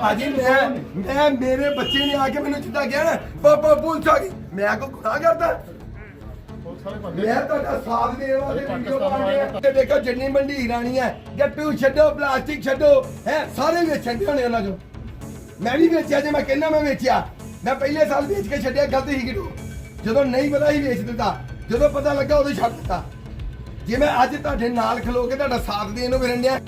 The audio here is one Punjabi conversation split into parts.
ਭਾਜੀ ਮੈਂ ਮੈਂ ਮੇਰੇ ਬੱਚੇ ਨੇ ਆ ਕੇ ਮੈਨੂੰ ਜਿੱਦਾਂ ਕਿਹਾ ਨਾ ਪਾਪਾ ਪੁਲਿਸ ਆ ਗਈ ਮੈਂ ਕੋ ਗੁਨਾਹ ਕਰਦਾ? ਮੈਂ ਤੁਹਾਡਾ ਸਾਥ ਦੇਣ ਵਾਸਤੇ ਵੀਡੀਓ ਬਣਾ ਰਿਹਾ ਤੇ ਦੇਖੋ ਜਿੰਨੀ ਮੰਡੀ ਰਾਣੀ ਹੈ ਗੱਟੂ ਛੱਡੋ ਪਲਾਸਟਿਕ ਛੱਡੋ ਹੈ ਸਾਰੇ ਵੇਚਣ ਦੇ ਹੋਣੇ ਉਹਨਾਂ ਚੋਂ। ਮੈਂ ਵੀ ਵੇਚਿਆ ਜੇ ਮੈਂ ਕਹਿੰਦਾ ਮੈਂ ਵੇਚਿਆ। ਮੈਂ ਪਹਿਲੇ ਸਾਲ ਵੇਚ ਕੇ ਛੱਡਿਆ ਗਲਤ ਹੀ ਕਿਡੋ। ਜਦੋਂ ਨਹੀਂ ਪਤਾ ਹੀ ਵੇਚ ਦਿੱਤਾ ਜਦੋਂ ਪਤਾ ਲੱਗਾ ਉਦੋਂ ਛੱਡ ਦਿੱਤਾ। ਜੇ ਮੈਂ ਅੱਜ ਤੁਹਾਡੇ ਨਾਲ ਖਲੋ ਕੇ ਤੁਹਾਡਾ ਸਾਥ ਦੇਣ ਨੂੰ ਫਿਰਨ ਡਿਆ।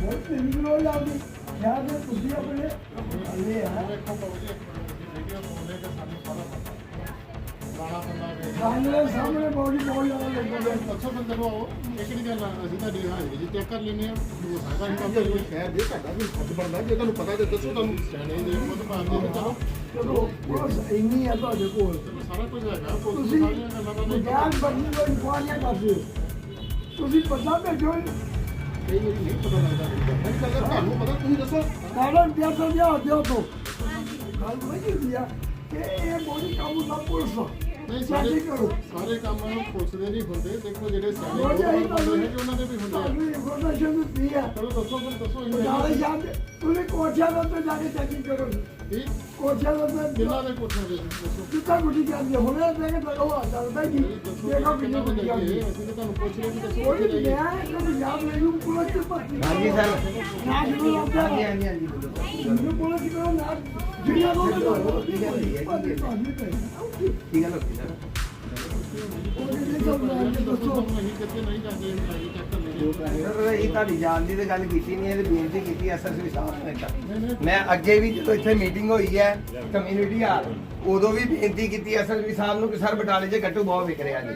ਬਹੁਤ ਤੇਰੀ ਬਰੋ ਜਾਂਦੀ ਯਾਰ ਨੇ ਤੁਸੀਂ ਆਪਣੇ ਹੱਲੇ ਆ ਦੇਖੋ ਬਾਬੂ ਜੀ ਸਾਹਮਣੇ ਸਾਹਮਣੇ ਬੋਡੀ ਬਹੁਤ ਜ਼ਿਆਦਾ ਲੱਗਦਾ ਅੱਛਾ ਬੰਦੇ ਨੂੰ ਆਓ ਇੱਕ ਨਹੀਂ ਗੱਲ ਆ, ਅਸੀਂ ਤੁਹਾਡੀ ਹਾਜ਼ਰੀ ਜੀ ਚੈੱਕ ਕਰ ਲੈਂਦੇ ਆ ਜੋ ਸਾਡਾ ਹੀ ਕੰਮ ਕਰੀਏ ਸ਼ਹਿਰ ਦੇ ਤੁਹਾਡਾ ਵੀ ਫਰਜ਼ ਬਣਦਾ ਜੇ ਤੁਹਾਨੂੰ ਪਤਾ ਤੇ ਦੱਸੋ ਤੁਹਾਨੂੰ। ਸਿਆਣੇ ਦੇ ਖੁਦ ਬਾਂਦੇ ਨੇ ਚਲੋ ਚਲੋ ਬਸ ਇੰਨੀ ਆ ਤੁਹਾਡੇ ਕੋਲ। ਚਲੋ ਸਾਰਾ ਕੁਝ ਹੈਗਾ ਪੁਲਿਸ ਤੁਸੀਂ ਨੂੰ ਸਾਰੀਆਂ ਗੱਲਾਂ ਦਾ ਨਹੀਂ ਵਿਗਿਆਨ ਬੰਦੀ ਨੂੰ ਇਨਕੁਆਰੀਆਂ ਕਰਦੇ ਹੋ। ਤੁਸੀਂ ਪਤਾ ਭੇਜੋ ਕਈ ਵਾਰੀ ਨਹੀਂ ਪਤਾ ਲੱਗਦਾ ਨਹੀਂ ਲੱਗਦਾ ਤੁਹਾਨੂੰ ਪਤਾ ਤੁਸੀਂ ਦੱਸੋ। ਕਾਰਨ ਪਿਆਸਾ ਦਿਆ ਦਿਓ ਤੋਂ ਗੱਲ ਨਹੀਂ ਹੁੰਦੀ ਆ ਕਿ ਇਹ ਬੋਡੀ ਕਾਬੂ ਦਾ ਪੁਲਿਸ ਆ। ਨਹੀਂ ਸਾਰੇ ਕੰਮ ਪੁਲਿਸ ਦੇ ਨਹੀਂ ਹੁੰਦੇ। ਦੇਖੋ ਜਿਹੜੇ ਸਿਆਣੇ ਲੋਕ ਹੁੰਦੇ ਨੇ ਉਹਨਾਂ ਦੇ ਵੀ ਹੁੰਦੇ ਆ। ਤੁਹਾਨੂੰ ਇਨਫੋਰਮੇਸ਼ਨ ਦਿੱਤੀ ਆ। ਚਲੋ ਦੱਸੋ ਫਿਰ ਦੱਸੋ ਨਾਲੇ ਇਹ ਜਾਂਦੇ ਤੁਸੀਂ ਕੋਠਿਆਂ ਦੇ ਉੱਤੇ ਜਾ ਕੇ ਚੈਕਿੰਗ ਕਰੋ ਠੀਕ ਕੋਠਿਆਂ ਦੇ ਉੱਤੇ ਕਿੰਨਾ ਦੇ ਕੋਠੇ ਦੇ ਦੱਸੋ। ਕਿੱਥਾ ਗੁੱਡੀ ਜਾਂਦੀ ਹੈ ਹੁਣੇ ਦੇ ਕੇ ਲਗੋ ਆ ਚੱਲਦਾ ਜੀ। ਦੇਖੋ ਕਿੰਨੀ ਗੁੱਡੀ ਜਾਂਦੀ ਹੈ ਅਸੀਂ ਤਾਂ ਤੁਹਾਨੂੰ ਪੁੱਛ ਰਹੇ ਕਿ ਦੱਸੋ ਕੋਈ ਜਾਈਏ ਮੈਂ ਕਦੇ ਯਾਦ ਨਹੀਂ ਨੂੰ ਪੁਲਿਸ ਚ ਭਰਤੀ ਹਾਂਜੀ ਸਰ। ਨਾ ਜਿਹਨੂੰ ਲੱਗਦਾ ਹਾਂਜੀ ਹਾਂਜੀ ਹਾਂਜੀ ਮੈਨੂੰ ਪੁਲਿਸ ਕਰੋ ਨਾ ਜਿਹੜੀਆਂ ਲੋਕ ਠੀਕ ਹੈ, ਠੀਕ ਹੈ, ਠੀਕ ਹੈ, ਠੀਕ ਹੈ। ਕੀ ਗੱਲ ਹੋ ਗਈ ਸਰ? ਦੱਸੋ। ਅਸੀਂ ਕਿੱਥੇ ਨਹੀਂ ਜਾਂਦੇ ਅਸੀਂ ਚੈੱਕ ਸਰ ਇਹ ਤੁਹਾਡੀ ਜਾਣ ਦੀ ਤੇ ਗੱਲ ਕੀਤੀ ਨਹੀਂ ਇਹ ਬੇਨਤੀ ਕੀਤੀ ਐਸਐਸਪੀ ਸਾਹਿਬ ਨੇ ਮੈਂ ਅੱਗੇ ਵੀ ਜਦੋਂ ਇੱਥੇ ਮੀਟਿੰਗ ਹੋਈ ਹੈ ਕਮਿਊਨਿਟੀ ਆ, ਉਦੋਂ ਵੀ ਬੇਨਤੀ ਕੀਤੀ ਐਸਐਸਪੀ ਸਾਹਿਬ ਨੂੰ ਕਿ ਸਰ ਬਟਾਲੇ 'ਚ ਗੱਟੂ ਬਹੁਤ ਵਿਕ ਰਿਹਾ ਜੀ।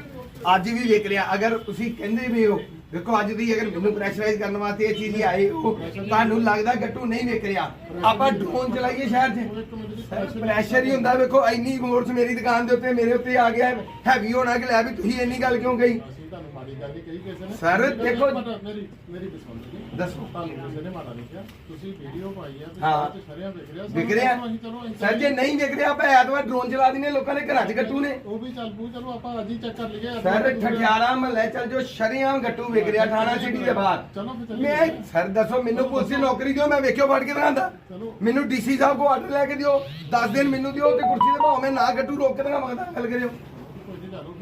ਅੱਜ ਵੀ ਵਿਕ ਰਿਹਾ। ਅਗਰ ਤੁਸੀਂ ਕਹਿੰਦੇ ਵੀ ਹੋ, ਦੇਖੋ ਅੱਜ ਦੀ ਅਗਰ ਮੈਨੂੰ ਪ੍ਰੈਸ਼ਰਾਈਜ਼ ਕਰਨ ਵਾਸਤੇ ਇਹ ਚੀਜ਼ ਆਏ ਹੋ, ਤੁਹਾਨੂੰ ਲੱਗਦਾ ਗੱਟੂ ਨਹੀਂ ਵਿਕ ਰਿਹਾ? ਆਪਾਂ ਡਰੋਨ ਚਲਾਈਏ ਸ਼ਹਿਰ 'ਚ। ਪ੍ਰੈਸ਼ਰ ਹੀ ਹੁੰਦਾ। ਵੇਖੋ, ਇੰਨੀ ਫੋਰਸ ਮੇਰੀ ਦੁਕਾਨ ਦੇ ਉੱਤੇ, ਮੇਰੇ ਉੱਤੇ ਆ ਗਿਆ। ਹੈਵੀ ਹੋਣਾ ਕਿ ਲੈ ਵੀ ਤੁਸੀਂ ਇੰਨੀ ਗੱਲ ਕਿਉਂ ਕਹੀ? ਗੱਲ ਕਹੀ ਕਿਸੇ ਨੇ। Sir, ਮੇਰੀ- ਦੇਖੋ- ਮੇਰੀ ਮੇਰੀ ਸੁਣੋ ਜੀ ਦੱਸੋ। ਤੁਹਾਨੂੰ ਕਿਸੇ ਨੇ ਮਾੜਾ ਨਹੀਂ ਕਿਹਾ ਤੁਸੀਂ ਵੀਡੀਓ ਪਾਈ ਆ ਤੇ ਹਾਂ। ਤੇ ਸਰਿਆਂ ਵਿਖ ਰਿਹਾ ਵਿਕ ਰਿਹਾ? ਅਸੀਂ ਚਲੋ ਅਸੀਂ ਸਰ ਜੇ ਨਹੀਂ ਵਿਕ ਰਿਹਾ ਆਪਾਂ ਐਤਵਾਰ ਡਰੋਨ ਚਲਾ ਦਿੰਦੇ ਲੋਕਾਂ ਦੇ ਘਰਾਂ 'ਚ ਗੱਟੂ ਨੇ। ਉਹ ਵੀ ਚੱਲ ਪੂ ਚਲੋ ਆਪਾਂ ਅੱਜ ਹੀ ਚੈੱਕ ਕਰ ਲਈਏ ਸਰ ਠਠਿਆਰਾ ਮਹੱਲੇ ਚੱਲ ਜੋ ਸ਼ਰੀਆਮ ਗੱਟੂ ਵਿਕ ਰਿਹਾ ਥਾਣਾ ਸਿਟੀ ਦੇ ਬਾਹਰ। ਚਲੋ ਫਿਰ ਚੱਲੀਏ। ਮੈਂ ਸਰ ਦੱਸੋ ਮੈਨੂੰ ਪੁਲਿਸ ਦੀ ਨੌਕਰੀ ਦਿਓ ਮੈਂ ਵੇਖਿਓ ਫੜ ਕੇ ਦਿਖਾਉਂਦਾ ਚਲੋ। ਮੈਨੂੰ ਡੀਸੀ ਸਾਹਿਬ ਕੋ ਆਰਡਰ ਲੈ ਕੇ ਦਿਓ 10 ਦਿਨ ਮੈਨੂੰ ਦਿਓ ਤੇ ਕੁਰਸੀ ਤੇ ਭਾਵੇਂ ਮੈਂ ਨਾ ਗੱਟੂ ਰੋਕ ਕੇ ਦਿਖਾ ਮੰਗਦਾ ਗੱਲ ਕਰਿਓ ਕੋਈ ਨਹੀਂ ਕਰ ਲਓ ਫਿਰ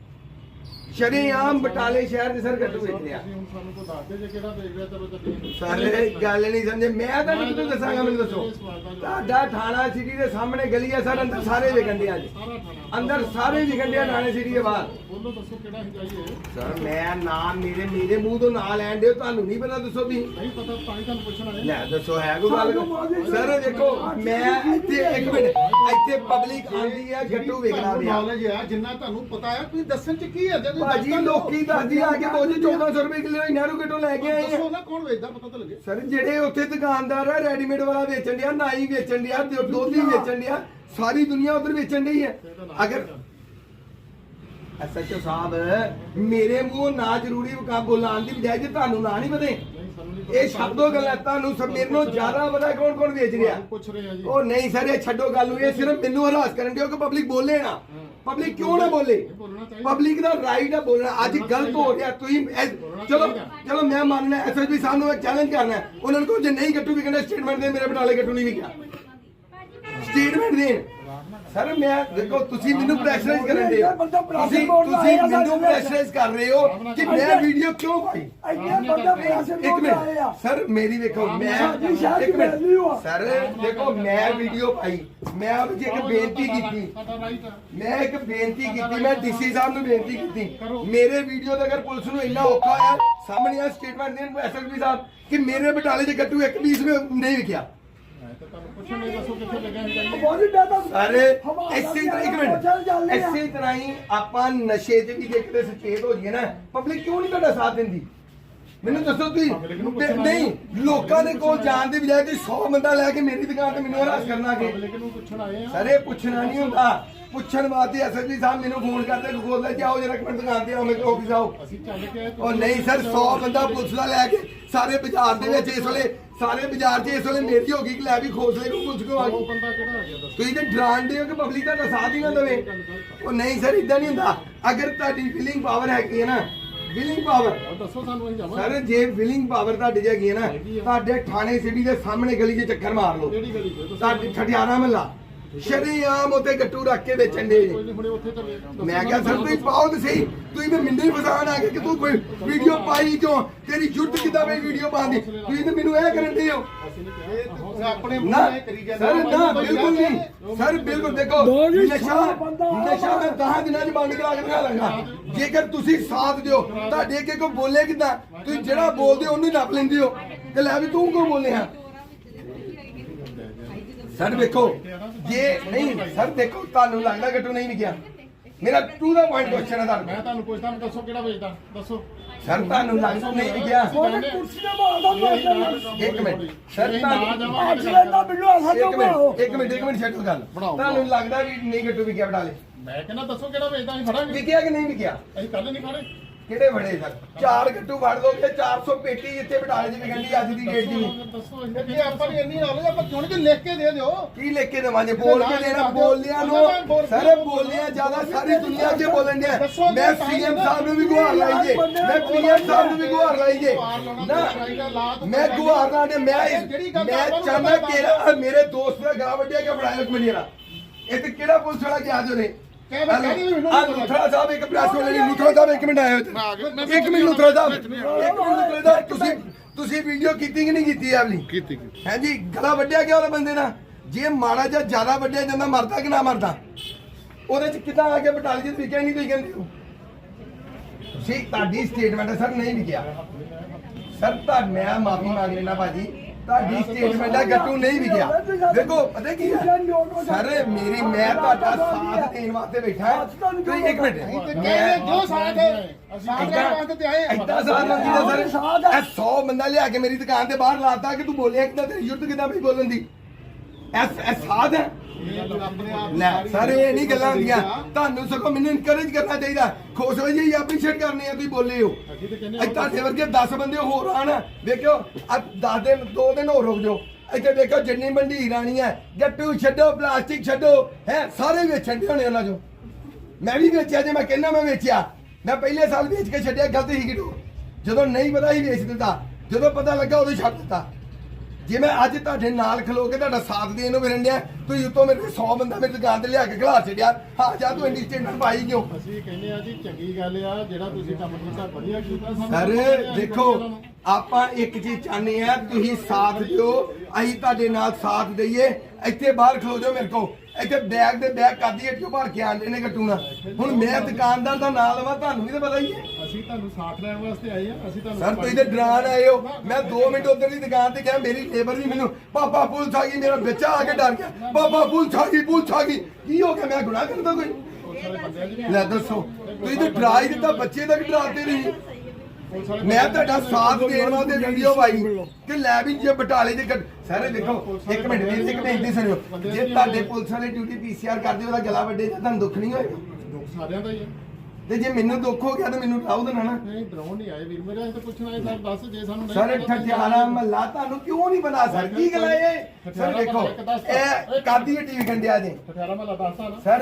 ਸ਼ਰੇਆਮ ਬਟਾਲੇ ਸ਼ਹਿਰ ਦੇ ਸਰ ਗੱਟੂ ਵਿਕ ਰਿਹਾ ਤੁਸੀਂ ਹੁਣ ਸਾਨੂੰ ਕੋਈ ਦੱਸ ਦੇ ਜੇ ਕਿਹੜਾ ਦੇਖ ਰਿਹਾ ਚਲੋ ਚੱਲੀਏ। ਸਾਰੇ ਗੱਲ ਨਹੀਂ ਸਮਝੇ। ਮੈਂ ਤੁਹਾਨੂੰ ਕਿਦੋਂ ਦੱਸਾਂਗਾ ਮੈਨੂੰ ਦੱਸੋ। ਤੁਹਾਡਾ ਥਾਣਾ ਸਿਟੀ ਦੇ ਸਾਹਮਣੇ ਗਲੀ ਹੈ ਸਰ ਅੰਦਰ ਸਾਰੇ ਵਿਕਣ ਦੇ ਅੱਜ। ਅੰਦਰ ਸਾਰੇ ਵਿਕਣ ਦੇ ਥਾਣੇ ਸਿਟੀ ਦੇ ਬਾਹਰ। ਬੋਲੋ ਦੱਸੋ ਕਿਹੜਾ ਹੀ ਜਾਈਏ ਸਰ ਮੈਂ ਨਾਮ ਮੇਰੇ ਮੇਰੇ ਮੂੰਹ ਤੋਂ ਨਾਂ ਲੈਣ ਦੇ ਤੁਹਾਨੂੰ ਨਹੀਂ ਪਤਾ ਦੱਸੋ ਵੀ ਨਹੀਂ ਪਤਾ ਤਾਂ ਹੀ ਤੁਹਾਨੂੰ ਪੁੱਛਣਾ ਹੈ ਲੈ ਦੱਸੋ ਹੈ ਕੋਈ ਗੱਲ? ਸਰ ਦੇਖੋ ਮੈਂ ਇੱਥੇ ਇੱਕ ਮਿੰਟ ਇੱਥੇ ਪਬਲਿਕ ਆਂਦੀ ਹੈ ਗੱਟੂ ਵਿਕਣਾ ਪਿਆ ਨੌਲੇਜ ਆ ਜਿੰਨਾ ਤੁਹਾਨੂੰ ਪਤਾ ਹੈ ਤੁਸੀਂ ਦੱਸਣ ਚ ਕੀ ਹੈ ਜੇ ਤੁਸੀਂ ਭਾਜੀ। ਲੋਕੀ ਦੱਸਦੀ ਆ ਕੇ ਬੋਝ 1400 ਰੁਪਏ ਕਿਲੋ ਨਹਿਰੂ ਗੱਟੂ ਲੈ ਕੇ ਆਏ ਦੱਸੋ ਨਾ ਕੌਣ ਵੇਚਦਾ ਪਤਾ ਤਾਂ ਲੱਗੇ। ਸਰ ਜਿਹੜੇ ਉੱਥੇ ਦੁਕਾਨਦਾਰ ਆ ਰੈਡੀਮੇਡ ਵਾਲਾ ਵੇਚਣ ਡਿਆ ਨਾਈ ਵੇਚਣ ਡਿਆ ਦੁ- ਦੁੱਧ ਹੀ ਵੇਚਣ ਡਿਆ ਸਾਰੀ ਦੁਨੀਆ ਉਧਰ ਵੇਚਣ ਡਈ ਹੈ ਅਗਰ ਐਸਐਚਓ ਸਾਹਿਬ ਮੇਰੇ ਮੂੰਹ ਨਾ ਜ਼ਰੂਰੀ ਵਕਾ ਬੋਲਾਣ ਦੀ ਬਜਾਏ ਜੇ ਤੁਹਾਨੂੰ ਨਾ ਨਹੀਂ ਪਤੇ ਇਹ ਛੱਡੋ ਗੱਲਾਂ ਤੁਹਾਨੂੰ ਸਭ ਮੇਰੇ ਨਾਲੋਂ ਜ਼ਿਆਦਾ ਪਤਾ ਕੌਣ ਕੌਣ ਵੇਚ ਰਿਹਾ। ਪੁੱਛ ਰਹੇ ਆ ਜੀ। ਉਹ ਨਹੀਂ ਸਰ ਇਹ ਛੱਡੋ ਗੱਲ ਨੂੰ ਇਹ ਸਿਰਫ ਮੈਨੂੰ ਹਰਾਸ ਕਰਨ ਦਿਓ ਕਿ ਪਬਲਿਕ ਬੋਲੇ ਨਾ। ਪਬਲਿਕ ਕਿਉਂ ਨਾ ਬੋਲੇ। ਪਬਲਿਕ ਦਾ ਰਾਈਟ ਹੈ ਬੋਲਣਾ। ਅੱਜ ਗਲਤ ਹੋ ਰਿਹਾ ਤੁਸੀਂ ਚਲੋ ਚਲੋ ਮੈਂ ਮੰਨਣਾ ਐਸਐਸਪੀ ਸਾਹਿਬ ਨੂੰ ਚੈਲੰਜ ਕਰਨਾ ਹੈ। ਉਹਨਾਂ ਨੂੰ ਕਹੋ ਜੇ ਨਹੀਂ ਗੱਟੂ ਵਿਕਣਾ ਸਟੇਟਮੈਂਟ ਦੇ ਮੇਰੇ ਬਟਾਲੇ ਗੱਟੂ ਨਹੀਂ ਵਿਕਿਆ ਸਟੇਟਮੈਂਟ ਦੇਣ। ਸਰ ਮੈਂ ਦੇਖੋ ਤੁਸੀਂ ਮੈਨੂੰ ਪ੍ਰੈਸ਼ਰਾਈਜ਼ ਕਰਨ ਦੇ ਪ੍ਰੈਸ਼ਰ ਤੁਸੀਂ ਦਾ ਤੁਸੀਂ ਮੈਨੂੰ ਪ੍ਰੈਸ਼ਰਾਈਜ਼ ਕਰ ਰਹੇ ਹੋ ਕਿ ਮੈਂ ਵੀਡੀਓ ਕਿਉਂ ਪਾਈ? ਇੱਕ ਮਿੰਟ। ਸਰ ਮੇਰੀ ਵੇਖੋ ਮੈਂ ਸਾਡੀ ਇੱਕ ਮਿੰਟ। value ਆ। ਸਰ ਦੇਖੋ ਮੈਂ ਵੀਡੀਓ ਪਾਈ। ਮੈਂ ਆਪ ਜੀ ਇੱਕ ਬੇਨਤੀ ਕੀਤੀ। ਰਾਈਟ ਹੈ ਮੈਂ ਇੱਕ ਬੇਨਤੀ ਕੀਤੀ। ਮੈਂ ਡੀਸੀ ਸਾਹਿਬ ਨੂੰ ਬੇਨਤੀ ਕੀਤੀ। ਮੇਰੇ ਵੀਡੀਓ ਦਾ ਅਗਰ ਪੁਲਿਸ ਨੂੰ ਇੰਨਾ ਔਖਾ ਹੈ ਸਾਹਮਣੇ ਆ ਸਟੇਟਮੈਂਟ ਦੇਣ ਐਸਐਸਪੀ ਸਾਹਿਬ ਕਿ ਮੇਰੇ ਬਟਾਲੇ 'ਚ ਗੱਟੂ ਇੱਕ ਪੀਸ ਵੀ ਨਹੀਂ ਵਿਕਿਆ। ਸਾਰੇ ਇਸੇ ਤਰ੍ਹਾਂ ਇੱਕ ਮਿੰਟ। ਇਸੇ ਤਰ੍ਹਾਂ ਹੀ ਆਪਾਂ ਨਸ਼ੇ 'ਚ ਵੀ ਜੇ ਕਿਤੇ ਸੁਚੇਤ ਹੋ ਜਾਈਏ ਨਾ ਪਬਲਿਕ ਕਿਉਂ ਨਹੀਂ ਤੁਹਾਡਾ ਸਾਥ ਦਿੰਦੀ? ਮੈਨੂੰ ਦੱਸੋ ਤੁਸੀਂ। Public ਨੂੰ ਤੇ ਪੁੱਛਣਾ ਨਹੀਂ ਹੈ। ਲੋਕਾਂ ਦੇ ਕੋਲ ਜਾਣ ਦੀ ਬਜਾਏ ਤੁਸੀਂ 100 ਬੰਦਾ ਲੈ ਕੇ ਮੇਰੀ ਦੁਕਾਨ ਤੇ ਮੈਨੂੰ ਹਰਾਸ ਕਰਨਾ ਕਿ ਪਬਲਿਕ ਨੂੰ ਪੁੱਛਣ ਆਏ ਆ। ਸਰ ਇਹ ਪੁੱਛਣਾ ਨਹੀਂ ਹੁੰਦਾ। ਪੁੱਛਣ ਵਾਸਤੇ ਐਸਐਸਪੀ ਸਾਹਿਬ ਮੈਨੂੰ ਫੋਨ ਕਰਦੇ ਖੋਲ ਲੈ ਜਾਓ ਜਰਾ ਮਿੰਟ ਦੁਕਾਨ ਤੇ ਆਓ ਮੇਰੇ ਆਫਿਸ ਆਓ। ਅਸੀਂ ਚੱਲ ਕੇ ਆਏ, ਉਹ ਨਹੀਂ ਸਰ 100 ਬੰਦਾ ਪੁਲਿਸ ਦਾ ਲੈ ਕੇ ਸਾਰੇ ਬਾਜ਼ਾਰ ਦੇ ਵਿੱਚ ਇਸ ਵੇਲੇ ਸਾਰੇ ਬਾਜ਼ਾਰ 'ਚ ਇਸ ਵੇਲੇ ਮੇਰੀ ਹੋ ਗਈ ਕਿ ਲੈ ਵੀ ਖੋਸਲੇ ਨੂੰ ਪੁਲਿਸ ਕੋ ਆ ਗਈ ਬੰਦਾ ਕਿਹੜਾ ਆ ਗਿਆ ਦੱਸੋ। ਤੁਸੀਂ ਤੇ ਡਰਾਉਂਦੇ ਹੋ ਕਿ ਪਬਲਿਕ ਦਾ ਸਾਥ ਹੀ ਨਾ ਦੇਵੇ। ਉਹ ਨਹੀਂ ਸਰ ਇਦਾਂ ਨਹੀਂ ਹੁੰਦਾ। ਅਗਰ ਤੁਹਾਡੀ ਵਿਲਿੰਗ ਪਾਵਰ ਹੈਗੀ ਹੈ ਨਾ ਵਿਲਿੰਗ ਪਾਵਰ ਦੱਸੋ ਸਾਨੂੰ ਅਸੀਂ ਜਾਵਾਂਗੇ। ਸਰ ਜੇ ਵਿਲਿੰਗ ਪਾਵਰ ਤੁਹਾਡੀ ਹੈਗੀ ਹੈ ਨਾ ਤੁਹਾਡੇ ਥਾਣੇ ਸਿਟੀ ਦੇ ਸਾਹਮਣੇ ਗਲੀ 'ਚ ਚੱਕਰ ਮਾਰ ਲਓ। ਕਿਹੜੀ ਗਲੀ ਤੋਂ ਤੁਹਾਡੇ ਮਹੱਲਾ। ਸ਼ਰੀਆਮ ਉੱਤੇ ਗੱਟੂ ਰੱਖ ਕੇ ਵੇਚਣ ਦੇ ਮੈਂ ਕਿਹਾ ਸਰ ਤੁਸੀਂ ਪਾਓ ਤੇ ਸਹੀ ਤੁਸੀਂ ਤੇ ਮਿੰਦੇ ਫਸਾਣ ਆ ਗਏ ਕਿ ਤੂੰ ਕੋਈ ਵੀਡੀਓ ਪਾਈ ਕਿਉਂ? ਤੇਰੀ ਜੁੱਟ ਕਿੱਦਾਂ ਬਈ ਵੀਡੀਓ ਪਾਉਂਦੀ ਤੁਸੀਂ ਤੇ ਮੈਨੂੰ ਇਹ ਕਰਨ ਦੇ ਹੋ। ਨਾ ਸਰ। ਨਾ ਬਿਲਕੁਲ ਨਹੀਂ। ਸਰ ਬਿਲਕੁਲ ਦੇਖੋ ਨਸ਼ਾ ਨਸ਼ਾ ਮੈਂ 10 ਦਿਨਾਂ 'ਚ ਬੰਦ ਕਰਾ ਕੇ ਦਿਖਾ ਲਾਂਗਾ ਜੇਕਰ ਤੁਸੀਂ ਸਾਥ ਦਿਓ ਤੁਹਾਡੇ ਅੱਗੇ ਕੋਈ ਬੋਲੇ ਕਿਦਾਂ? ਤੁਸੀਂ ਜਿਹੜਾ ਬੋਲਦੇ ਹੋ ਉਹਨੂੰ ਹੀ ਨੱਪ ਲੈਂਦੇ ਹੋ। ਤੇ ਲੈ ਵੀ ਤੂੰ ਕਿਉਂ ਬੋਲੇ ਆ? ਸਰ ਵੇਖੋ ਜੇ ਨਹੀਂ ਸਰ ਦੇਖੋ ਤੁਹਾਨੂੰ ਲੱਗਦਾ ਗੱਟੂ ਨਹੀਂ ਵਿਕਿਆ ਮੇਰਾ ਟੂ ਦਾ ਪੁਆਇੰਟ ਕੁਐਸਚਨ ਹੈ ਤੁਹਾਨੂੰ। ਮੈਂ ਤੁਹਾਨੂੰ ਪੁੱਛਦਾ ਦੱਸੋ ਕਿਹੜਾ ਵੇਚਦਾ? ਦੱਸੋ। ਸਰ ਤੁਹਾਨੂੰ ਲੱਗਦਾ ਨਹੀਂ ਵਿਕਿਆ ਉਹਨੇ ਕੁਰਸੀ ਤੇ ਮਾਰਦਾ ਮਾਰਦਾ ਇੱਕ ਮਿੰਟ। ਸਰ ਤੁਹਾਨੂੰ ਅੱਜ ਲੈਣਾ ਮੈਨੂੰ ਆਸਾ ਇੱਕ ਤੋਂ ਬਣਾਓ ਇੱਕ ਮਿੰਟ ਇੱਕ ਮਿੰਟ ਛੱਡੋ ਗੱਲ। ਤੁਹਾਨੂੰ ਲੱਗਦਾ ਵੀ ਨਹੀਂ ਗੱਟੂ ਵਿਕਿਆ ਬਟਾਲੇ ਮੈਂ ਕਹਿੰਦਾ ਦੱਸੋ ਕਿਹੜਾ ਵੇਚਦਾ ਅਸੀਂ ਫੜਾਂਗੇ ਵਿਕਿਆ ਕਿ ਨਹੀਂ ਵਿਕਿਆ ਅਸੀਂ ਕੱਲ ਨਹੀਂ ਖਾਣੇ ਕਿਹੜੇ ਬੜੇ ਸਰ? ਚਾਰ ਗੱਟੂ ਫੜ ਦੋਗੇ 400 ਪੇਟੀ ਇੱਥੇ ਬਟਾਲੇ ਦੀ ਵਿਕਣ ਦੀ ਅੱਜ ਦੀ ਡੇਟ ਦੀ। ਦੱਸੋ ਜੇ ਆਪਾਂ ਨੂੰ ਇੰਨੀ ਆਪਾਂ ਕਿਉਂ ਨਹੀਂ ਲਿਖ ਕੇ ਦੇ ਦਿਓ। ਕੀ ਲੈ ਕੇ ਦੇਵਾਂਗੇ? ਬੋਲ ਕੇ ਦੇਣਾ ਬੋਲਿਆਂ ਨੂੰ। ਸਾਰੇ ਬੋਲਿਆਂ ਜ਼ਿਆਦਾ ਸਾਰੀ ਦੁਨੀਆ ਅੱਗੇ ਬੋਲਣ ਡਿਆ। ਮੈਂ ਸੀਐਮ ਸਾਹਿਬ ਨੂੰ ਵੀ ਗੁਹਾਰ ਲਾਈ ਜੇ। ਮੈਂ ਪੀਐਮ ਸਾਹਿਬ ਨੂੰ ਵੀ ਗੁਹਾਰ ਲਾਈ ਜੇ। ਨਾ ਮੈਂ ਗੁਹਾਰ ਲਾ ਦੇ ਮੈਂ ਮੈਂ ਚਾਹੁੰਦਾ ਕਿ ਮੇਰੇ ਦੋਸਤ ਦਾ ਗਲਾ ਵੱਡਿਆ ਕਿ ਫੜਾਇਆ ਇੱਕ ਮਿੰਟ ਇਹ ਤੇ ਕਿਹੜਾ ਪੁਲਿਸ ਵਾਲਾ ਗਿਆ ਜੋ ਨੇ ਕਹਿ ਮੈਂ ਕਹਿ ਰਹੀ ਮੈਨੂੰ ਆ ਲੁਥਰਾ ਸਾਹਿਬ ਇੱਕ ਪ੍ਰੈਸ ਵਾਲੇ ਨੇ ਲੁਥਰਾ ਸਾਹਿਬ ਇੱਕ ਮਿੰਟ ਆਏ ਹੋਏ ਤੇ। ਇੱਕ ਮਿੰਟ ਲੁਥਰਾ ਸਾਹਿਬ। ਇੱਕ ਮਿੰਟ ਲੁਥਰਾ ਸਾਹਿਬ ਤੁਸੀਂ ਤੁਸੀਂ ਵੀਡੀਓ ਕੀਤੀ ਕਿ ਨਹੀਂ ਕੀਤੀ ਆਵਲੀ ਕੀਤੀ ਹੈ ਜੀ ਗਲਾ ਵੱਡਿਆ ਗਿਆ ਉਹਦੇ ਬੰਦੇ ਦਾ? ਜੇ ਮਾੜਾ ਜਿਹਾ ਜ਼ਿਆਦਾ ਵੱਡਿਆ ਜਾਂਦਾ ਮਰਦਾ ਕਿ ਨਾ ਮਰਦਾ? ਉਹਦੇ ਚ ਕਿੱਦਾਂ ਆ ਕੇ ਬਟਾਲੀ ਚ ਵਿਕਿਆ ਨਹੀਂ ਤੁਸੀਂ ਕਹਿੰਦੇ ਹੋ? ਤੁਸੀਂ ਤੁਹਾਡੀ ਸਟੇਟਮੈਂਟ ਸਰ ਨਹੀਂ ਵਿਕਿਆ ਸਰ ਤਾਂ ਮੈਂ ਮਾਫੀ ਮੰਗ ਲੈਣਾ ਭਾਜੀ। ਤੁਹਾਡੀ ਸਟੇਟਮੈਂਟ ਹੈ ਗੱਟੂ ਨਹੀਂ ਵਿਕਿਆ। ਦੇਖੋ ਪਤਾ ਕੀ ਹੈ ਸਰ ਮੇਰੀ ਮੈਂ ਤੁਹਾਡਾ ਸਾਥ ਦੇਣ ਵਾਸਤੇ ਬੈਠਾ ਹਾਂ। ਤੁਸੀਂ ਇੱਕ ਮਿੰਟ। ਕਹਿੰਦੇ ਜੋ ਸਾਥ ਆ। ਐਦਾਂ ਸਾਥ ਮੰਗੀ ਦਾ ਸਰ? ਇਹ 100 ਬੰਦਾ ਲਿਆ ਕੇ ਮੇਰੀ ਦੁਕਾਨ ਤੇ ਬਾਹਰ ਲਾਤਾ ਕਿ ਤੂੰ ਬੋਲਿਆ ਕਿਦਾਂ ਤੇਰੀ ਯੁੱਧ ਕਿਦਾਂ ਵੀ ਬੋਲਣ ਦੀ? ਐਸ ਐਸ ਸਾਧ ਹੈ। ਲੈ ਸਾਰੇ ਇਹ ਨਹੀਂ ਗੱਲਾਂ ਹੁੰਦੀਆਂ। ਤੁਹਾਨੂੰ ਸਗੋਂ ਮੈਨੂੰ ਇਨਕਰੇਜ ਕਰਨਾ ਚਾਹੀਦਾ। ਖੁਸ਼ ਹੋ ਜੀ ਐਪਰੀਸ਼ੀਏਟ ਕਰਨੀ ਆ ਤੁਸੀਂ ਬੋਲੇ ਹੋ ਅਸੀਂ ਤੇ ਕਹਿੰਦੇ ਅੱਜ ਤੁਹਾਡੇ ਵਰਗੇ 10 ਬੰਦੇ ਹੋਰ ਆਣ। ਵੇਖਿਓ ਆ 10 ਦਿਨ 2 ਦਿਨ ਹੋਰ ਰੁਕ ਜਾਓ। ਇੱਥੇ ਵੇਖੋ ਜਿੰਨੀ ਮੰਡੀ ਰਾਣੀ ਹੈ ਗੱਟੂ ਛੱਡੋ ਪਲਾਸਟਿਕ ਛੱਡੋ ਹੈ ਸਾਰੇ ਵੇਚਣ ਦੇ ਹੋਣੇ ਉਹਨਾਂ ਚੋਂ। ਮੈਂ ਵੀ ਵੇਚਿਆ ਜੇ ਮੈਂ ਕਹਿੰਦਾ ਮੈਂ ਵੇਚਿਆ। ਮੈਂ ਪਹਿਲੇ ਸਾਲ ਵੇਚ ਕੇ ਛੱਡਿਆ ਗਲਤ ਸੀ ਕਿਡੋ ਜਦੋਂ ਨਹੀਂ ਪਤਾ ਸੀ ਵੇਚ ਦਿੱਤਾ। ਜਦੋਂ ਪਤਾ ਲੱਗਾ ਉਦੋਂ ਛੱਡ ਦਿੱਤਾ। ਜੇ ਮੈਂ ਅੱਜ ਤੁਹਾਡੇ ਨਾਲ ਖਲੋ ਕੇ ਤੁਹਾਡਾ ਸਾਥ ਦੇਣ ਨੂੰ ਫਿਰਨ ਡਿਆ ਤੁਸੀਂ ਉੱਤੋਂ ਮੇਰੇ 100 ਬੰਦਾ ਮੇਰੀ ਦੁਕਾਨ ਤੇ ਲਿਆ ਕੇ ਖਿਲਾ ਛੱਡਿਆ। ਹਾਂ ਜਾ ਤੂੰ ਇੰਡੀ ਸਟੇਟਮੈਂਟ ਪਾਈ ਕਿਉਂ? ਅਸੀਂ ਕਹਿੰਦੇ ਆ ਜੀ ਚੰਗੀ ਗੱਲ ਆ ਜਿਹੜਾ ਤੁਸੀਂ ਕੰਮ ਕੀਤਾ ਵਧੀਆ ਕੀਤਾ ਸਰ ਦੇਖੋ। ਆਪਾਂ ਇੱਕ ਚੀਜ਼ ਚਾਹੁੰਦੇ ਆ ਤੁਸੀਂ ਸਾਥ ਦਿਓ ਅਸੀਂ ਤੁਹਾਡੇ ਨਾਲ ਸਾਥ ਦਈਏ ਇੱਥੇ ਬਾਹਰ ਖਲੋ ਜਾਓ ਮੇਰੇ ਕੋ ਇੱਥੇ ਬੈਗ ਦੇ ਬੈਗ ਕਾਦੀ ਹੱਟਿਓ ਭਰ ਕੇ ਆਂਦੇ ਨੇ ਗੱਟੂਣਾ ਹੁਣ ਮੈਂ ਦੁਕਾਨਦਾਰ ਦਾ ਨਾਂ ਲਵਾਂ ਤੁਹਾਨੂੰ ਵੀ ਤਾਂ ਪਤਾ ਹੀ ਹੈ। ਅਸੀਂ ਤੁਹਾਨੂੰ ਸਾਥ ਲੈਣ ਵਾਸਤੇ ਆਏ ਆ ਅਸੀਂ ਤੁਹਾਨੂੰ ਸਰ ਤੁਸੀਂ ਤੇ ਡਰਾਨ ਆਏ ਹੋ। ਮੈਂ 2 ਮਿੰਟ ਉਧਰ ਦੀ ਦੁਕਾਨ ਤੇ ਗਿਆ ਮੇਰੀ ਲੇਬਰ ਵੀ ਮੈਨੂੰ ਪਾਪਾ ਪੁਲਿਸ ਆ ਗਈ ਮੇਰਾ ਬੱਚਾ ਆ ਕੇ ਡਰ ਗਿਆ। ਪਾਪਾ ਪੁਲਿਸ ਆ ਗਈ ਪੁਲਿਸ ਆ ਗਈ। ਕੀ ਹੋ ਗਿਆ? ਮੈਂ ਗੁਨਾਹ ਕਰਦਾ ਕੋਈ? ਲੈ ਦੱਸੋ। ਤੁਸੀਂ ਤੇ ਡਰਾ ਹੀ ਦਿੱਤਾ ਬੱਚੇ ਤੱਕ ਡਰਾਤੇ ਨਹੀਂ। ਮੈਂ ਤੁਹਾਡਾ ਸਾਥ ਦੇਣ ਵਾਸਤੇ ਵੀਡੀਓ ਪਾਈ ਕਿ ਲੈ ਵੀ ਜੇ ਬਟਾਲੇ ਦੇ ਗੱਡ- ਸਾਰੇ ਦੇਖੋ, ਇੱਕ ਮਿੰਟ ਵੀਰ ਇੱਕ ਬੇਨਤੀ ਸੁਣਿਓ ਜੇ ਤੁਹਾਡੇ ਪੁਲਿਸ ਵਾਲੇ ਡਿਊਟੀ ਪੀਸੀਆਰ ਕਰਦੇ, ਉਹਦਾ ਗਲਾ ਵੱਡੇ ਜਾਂ ਤੁਹਾਨੂੰ ਦੁੱਖ ਨਹੀਂ ਹੋਏਗਾ? ਦੁੱਖ ਸਾਰਿਆਂ ਦਾ ਹੀ ਆ ਤੇ ਜੇ ਮੈਨੂੰ ਦੁੱਖ ਹੋ ਗਿਆ ਤਾਂ ਮੈਨੂੰ ਲਾਉ ਦੇਣਾ ਨਾ ਨਹੀਂ ਡਰਾਉਣ ਨਹੀਂ ਆਏ ਵੀਰ। ਮੇਰੇ ਤਾਂ ਪੁੱਛਣ ਆਏ ਸਰ ਦੱਸ ਜੇ ਸਾਨੂੰ ਨਹੀਂ ਸਰ ਠਠਿਆਰਾ ਮਹੱਲਾ ਤੁਹਾਨੂੰ ਕਿਉਂ ਨਹੀਂ ਬਣਾ ਸਰ? ਕੀ ਗੱਲ ਹੈ ਇਹ? ਸਰ ਦੇਖੋ ਇਹ ਕਾਦੀ ਟੀਵੀ ਕੰਡਿਆ ਜੇ ਠਠਿਆਰਾ ਮਹੱਲਾ ਦੱਸਦਾ ਨਾ। ਸਰ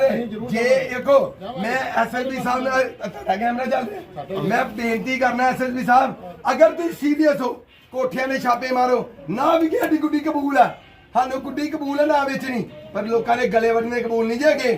ਜੇ। ਦੇਖੋ ਮੈਂ ਐਸਐਸਪੀ ਸਾਹਿਬ ਨਾਲ ਤੁਹਾਡਾ ਕੈਮਰਾ ਚੱਲ ਰਿਹਾ। ਮੈਂ ਬੇਨਤੀ ਕਰਨਾ ਐਸਐਸਪੀ ਸਾਹਿਬ ਅਗਰ ਤੁਸੀਂ ਸੀਰੀਅਸ ਹੋ ਕੋਠਿਆਂ ਦੇ ਛਾਪੇ ਮਾਰੋ ਨਾ ਵੀ ਸਾਡੀ ਗੁੱਡੀ ਕਬੂਲ ਆ। ਸਾਨੂੰ ਗੁੱਡੀ ਕਬੂਲ ਹੈ ਨਾ ਵੇਚਣੀ। ਪਰ ਲੋਕਾਂ ਨੇ ਗਲੇ ਵੜਨੇ ਕਬੂਲ ਨਹੀਂ ਜੇਗੇ